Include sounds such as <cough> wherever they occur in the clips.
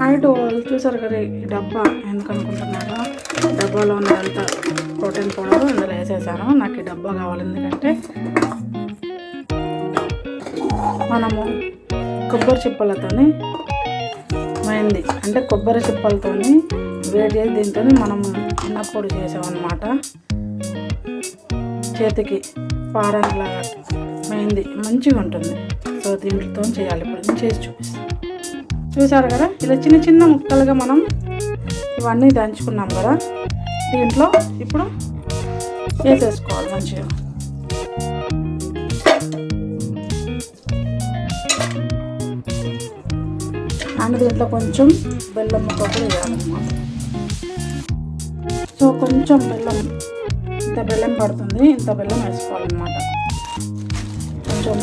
Height చూసారు కదా ఈ డబ్బా ఎందుకు అనుకుంటున్నారా? డబ్బాలో అంత ప్రోటీన్ పౌడర్ ఇందులో వేసేసాను. నాకు ఈ డబ్బా కావాలి ఎందుకంటే మనము కొబ్బరి చిప్పలతోని మైంది అంటే కొబ్బరి చిప్పలతోని వేడి చేసి దీంతో మనం అన్నప్పుడు చేసామన్నమాట. చేతికి పారంలాగా మైంది మంచిగా ఉంటుంది సో దీంట్లో చేయాలి. ఇప్పుడు చేసి చూపిస్తాను చూసారు కదా? ఇలా చిన్న చిన్న ముక్కలుగా మనం ఇవన్నీ దంచుకున్నాం కదా? దీంట్లో ఇప్పుడు వేసేసుకోవాలి మంచిగా. అండ్ దీంట్లో కొంచెం బెల్లం ముక్క కూడా వేయాలన్నమాట. సో కొంచెం బెల్లం ఇంత బెల్లం పడుతుంది ఇంత బెల్లం వేసుకోవాలన్నమాట. కొంచెం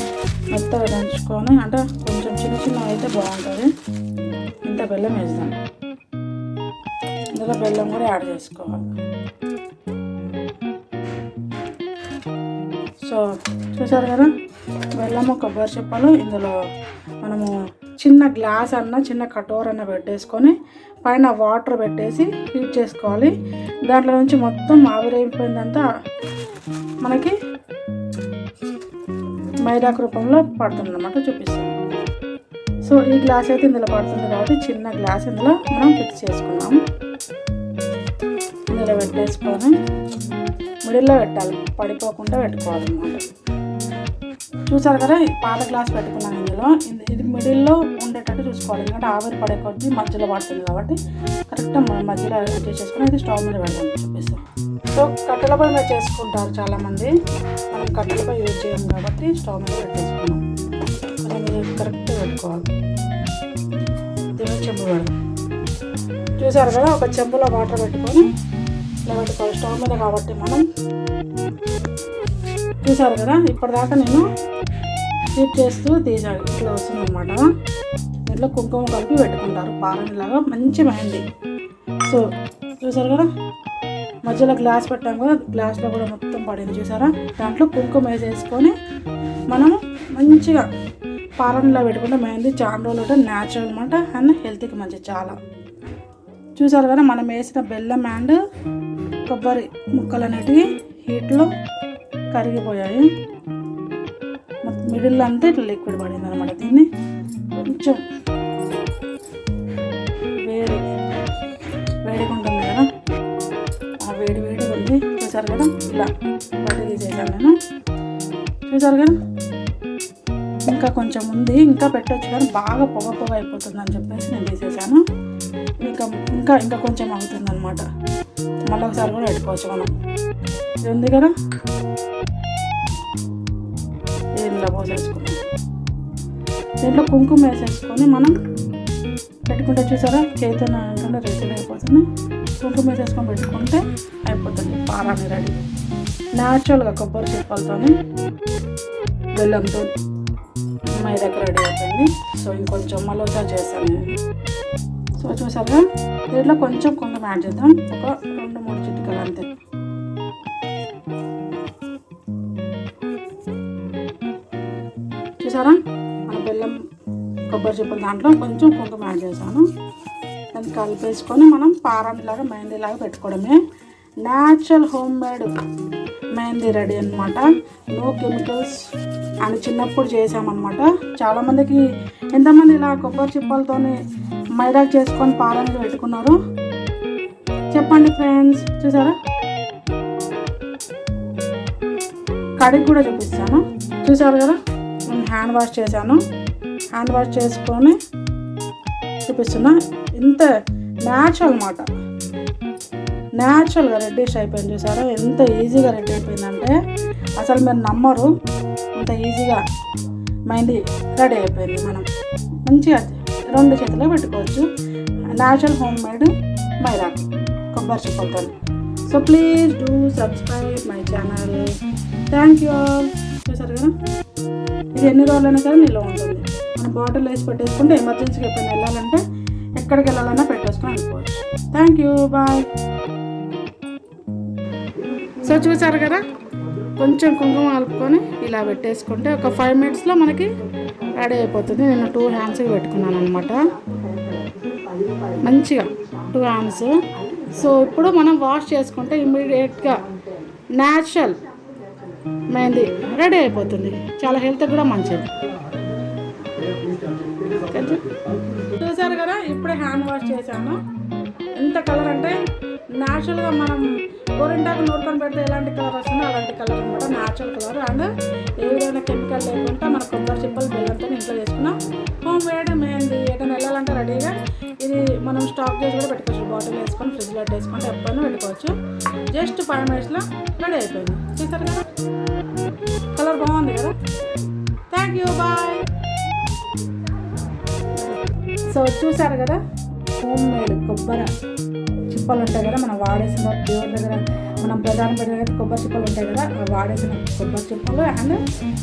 మెత్తగా దంచుకొని అంటే కొంచెం చిన్న చిన్న అయితే బాగుంటుంది. ఇంత బెల్లం వేస్తాం ఇందులో బెల్లం కూడా యాడ్ చేసుకోవాలి. సో చూసారు కదా? బెల్లము కొబ్బరి చెప్పలు ఇందులో మనము చిన్న గ్లాస్ అన్న చిన్న కటోర్ అన్న పెట్టేసుకొని పైన వాటర్ పెట్టేసి హీట్ చేసుకోవాలి. దాంట్లో నుంచి మొత్తం ఆవిరైపోయిందంతా మనకి మైదాకు రూపంలో పడుతుంది అన్నమాట చూపిస్తాను సో ఈ గ్లాస్ అయితే ఇందులో పడుతుంది కాబట్టి చిన్న గ్లాస్ ఇందులో మనం ఫిక్స్ చేసుకున్నాము ఇందులో పెట్టేసుకొని మిడిల్లో పెట్టాలి పడిపోకుండా పెట్టుకోవాలన్నమాట. చూసారు కదా పాత గ్లాస్ పెట్టుకున్నాను ఇందులో. ఇది- ఇది మిడిల్లో ఉండేటట్టు చూసుకోవాలి. ఎందుకంటే ఆవిరి పడే కొద్దీ మధ్యలో పడుతుంది కాబట్టి కరెక్ట్ మధ్యలో అడ్జస్ట్ చేసుకుని అయితే స్టవ్ మీద పెట్టాలి చూపిస్తాను సో కట్టెల పొయ్యి మీద చేసుకుంటారు చాలామంది. మనం కట్టెల పొయ్యి యూజ్ చేయం కాబట్టి స్టవ్ మీద పెట్టేసుకున్నాం. మనం కరెక్ట్గా పెట్టుకోవాలి. దీని చెంబు పెడదాం. చూసారు కదా ఒక చెంబులో వాటర్ పెట్టుకొని ఇలా పెట్టుకోవాలి స్టవ్ మీద కాబట్టి మనం చూసారు కదా ఇప్పటిదాకా నేను హీట్ చేస్తూ తీసాను ఇట్లా వస్తుంది అనమాట దీంట్లో కుంకుమ కలిపి పెట్టుకుంటారు. పాలనిలాగా మంచి మైంది సో చూసారు కదా మధ్యలో గ్లాస్ పెట్టాం కదా గ్లాస్లో కూడా మొత్తం పడింది చూసారా? దాంట్లో కుంకుమ వేసేసుకొని మనం మంచిగా పాలనలో పెట్టుకుంటే మెహందీ చాలా రోజులు ఉంటే న్యాచురల్ అనమాట అండ్ హెల్త్కి మంచిది చాలా. చూసారు కదా మనం వేసిన బెల్లం అండ్ కొబ్బరి ముక్కలు అనేటివి హీట్లో కరిగిపోయాయి. మిడిల్ అంతా ఇట్లా లిక్విడ్ పడింది అనమాట దీన్ని. కొంచెం చూసారు కదా? ఇలా బట్టి తీసేసాను నేను చూసారు కదా? ఇంకా కొంచెం ఉంది. ఇంకా పెట్టచ్చు కానీ బాగా పొగ పొగ అయిపోతుంది అని చెప్పేసి నేను తీసేసాను ఇంకా ఇంకా ఇంకా కొంచెం అవుతుంది అనమాట మళ్ళీ ఒకసారి కూడా పెట్టుకోవచ్చు మనం. ఇది ఉంది కదా? దీనిలో పోసేసుకున్నాం. దీంట్లో కుంకుమ వేసేసుకొని మనం పెట్టుకుంటే చూసారా? చైతన్య అంటే రెడీ అయిపోతుంది. కుంకుమ చేసుకొని పెట్టుకుంటే అయిపోతుంది పారాని రెడీ. న్యాచురల్గా కొబ్బరి చిప్పలతోని బెల్లంతో మై దగ్గర రెడీ అవుతుంది సో ఇంకొంచెం మళ్ళీ ఒకసారి సో చూసారుగా దీంట్లో కొంచెం కుంకుమ యాడ్ చేద్దాం. ఒక రెండు మూడు చిటికలు అంతే. చూసారా? మన బెల్లం కొబ్బరి చిప్పల దాంట్లో కొంచెం కుంకుమ యాడ్ చేశాను. అది కలిపేసుకొని మనం పారానిలాగా మెహందీలాగా పెట్టుకోవడమే. Natural home made mehndi ready అనమాట నో కెమికల్స్ అని చిన్నప్పుడు చేసామన్నమాట చాలామందికి ఎంతమంది ఇలా కొబ్బరి చిప్పలతోని మైదా చేసుకొని పారానికి పెట్టుకున్నారు? చెప్పండి ఫ్రెండ్స్ చూసారా? కడిగి కూడా చూపిస్తాను. చూసారు కదా? నేను హ్యాండ్ వాష్ చేశాను. హ్యాండ్ వాష్ చేసుకొని చూపిస్తున్నా. ఇంత న్యాచురల్ అనమాట న్యాచురల్గా రెడ్డిష్ అయిపోయింది చూసారా? ఎంత ఈజీగా రెడీ అయిపోయిందంటే అసలు మీరు నమ్మరు అంత ఈజీగా మైండ్ రెడీ అయిపోయింది మనం. మంచిగా రెండు చేతిలో పెట్టుకోవచ్చు. న్యాచురల్ హోమ్ మేడ్ మైదా కొబ్బరి చిప్పలతో. So please do subscribe my channel thank you all చూసారు కదా? ఇది ఎన్ని రోజులైనా సరే నిల్వ ఉంటుంది. మనం బాటిల్ వేసి పెట్టేసుకుంటే ఎమర్జెన్సీకి ఎప్పుడైనా వెళ్ళాలంటే ఎక్కడికి వెళ్ళాలన్నా పెట్టేసుకొని అనుకోవచ్చు. థ్యాంక్ యూ బాయ్ సో చూసారు కదా? కొంచెం కుంకుమ కలుపుకొని ఇలా పెట్టేసుకుంటే ఒక ఫైవ్ మినిట్స్లో మనకి రెడీ అయిపోతుంది. నేను టూ హ్యాండ్స్కి పెట్టుకున్నాను అనమాట మంచిగా టూ హ్యాండ్స్ సో ఇప్పుడు మనం వాష్ చేసుకుంటే ఇమ్మీడియట్గా న్యాచురల్ మెహందీ రెడీ అయిపోతుంది. చాలా హెల్త్ కూడా మంచిది. చూసారు కదా ఇప్పుడే హ్యాండ్ వాష్ చేశాను. ఎంత కలర్ అంటే న్యాచురల్గా మనం గోరింటాకు నూరుకొని పెడితే ఎలాంటి కలర్ వస్తుందో అలాంటి కలర్ అనమాట న్యాచురల్ కలర్ అండ్ ఏ విధమైన కెమికల్ లేకుండా మన కొబ్బరి చిప్పలు బెల్లంతో ఇంట్లో చేసుకున్నాం. హోమ్ మేడ్ మెహందీ ఏదైనా వెళ్ళాలంటే రెడీగా ఇది మనం స్టాక్ చేసి కూడా పెట్టుకోవచ్చు. బాటిల్ వేసుకొని ఫ్రిడ్జ్లో వేసుకుంటే ఎప్పుడైనా పెట్టుకోవచ్చు జస్ట్ ఫైవ్ మినిట్స్లో రెడీ అయిపోయింది. చూసారు కదా? కలర్ బాగుంది కదా? థ్యాంక్ యూ బాయ్ సో చూసారు కదా? హోమ్ మేడ్ కొబ్బరి చిప్పలు ఉంటాయి కదా మనం వాడేసిన దేవుడి దగ్గర మనం ప్రధాన పెట్టిన కొబ్బరి చిప్పలు ఉంటాయి కదా ఆ వాడేసిన కొబ్బరి చిప్పలు అండ్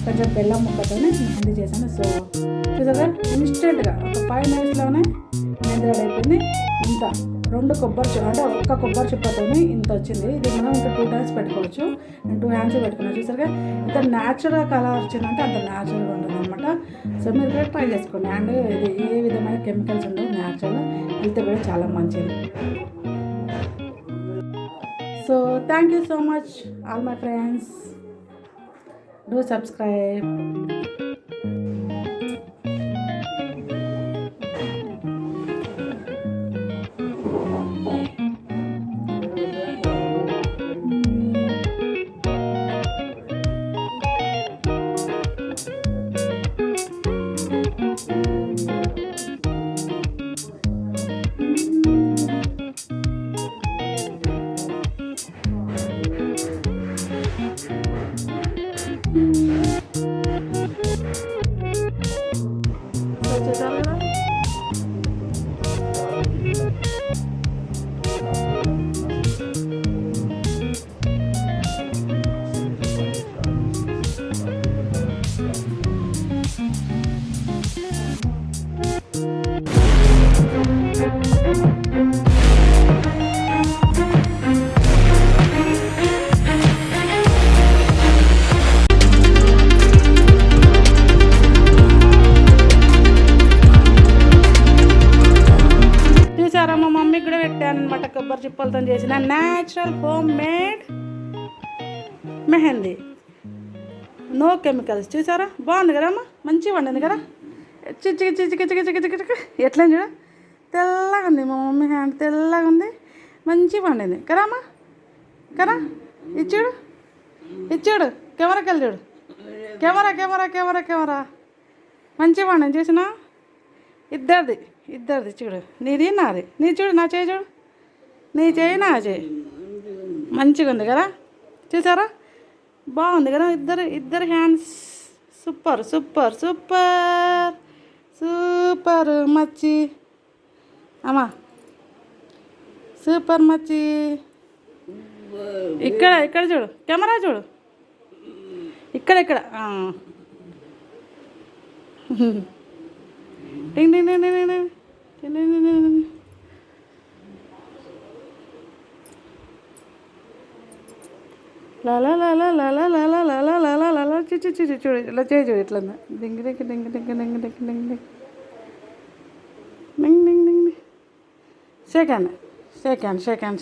కొంచెం బెల్లం ముక్కతోనే మెహందీ చేశాను. సో చూసారు ఇన్స్టెంట్గా ఒక ఫైవ్ మినిట్స్లోనే మెహందీ రెడీ అయిపోయింది. ఇంత. రెండు కొబ్బరి చి- అంటే ఒక్క కొబ్బరి చిప్పతోనే ఇంత వచ్చింది. ఇది మనం ఇంకా టూ టైమ్స్ పెట్టుకోవచ్చు. నేను టూ హ్యాండ్స్ పెట్టుకున్నాను చూసారుగా? ఇంత న్యాచురల్ కలర్ వచ్చిందంటే అంత న్యాచురల్గా ఉంటుంది అనమాట సో మీరు కూడా ట్రై చేసుకోండి. అండ్ ఇది ఏ విధమైన కెమికల్స్ ఉండవు న్యాచురల్ హెల్త్ కూడా చాలా మంచిది. So thank you so much all my friends do subscribe మమ్మీకి కూడా పెట్టాను అనమాట కొబ్బరి చిప్పలతో చేసిన natural home made mehndi. No chemicals చూసారా? బాగుంది కదా అమ్మ మంచిగా వండింది కదా? చిచ్చికి చిచ్చికి చిచ్చి చిచ్చి చిచ్చి చిచ్చి ఎట్లా చూడ? తెల్లగా ఉంది మా మమ్మీ హ్యాండ్ తెల్లగా ఉంది. మంచిగా వండింది. కదా? అమ్మ కదా ఇచ్చాడు ఇచ్చాడు కెమెరాకి వెళ్ళి చూడు. Camera camera camera camera. మంచిగా వండింది. చూసినా? ఇద్దరిది. ఇద్దరిది చూడు. నీది నాది. నీ చూడు నా చేయి చూడు. నీ చేయి నా చేయి. మంచిగా ఉంది కదా? చూసారా? బాగుంది కదా? ఇద్దరు ఇద్దరు hands super super super. Super మచ్చి. అమ్మా. సూపర్ మచ్చి. ఇక్కడ ఇక్కడ చూడు. కెమెరా చూడు. ఇక్కడ ఇక్కడ. ఆ. <laughs> టింగ్ టింగ్ టింగ్ టింగ్ టింగ్ టింగ్. టింగ్ టింగ్ టింగ్ టింగ్ టింగ్. లా లా లా లా లా లా లా లా లా లా లా లా లా లా చి చి చి చి చూడు ఇలా చేయి చూడు ఇట్లా ఉంది. Ding ding ding ding ding ding ding ding ding ding ding ding shake hand shake hand shake hand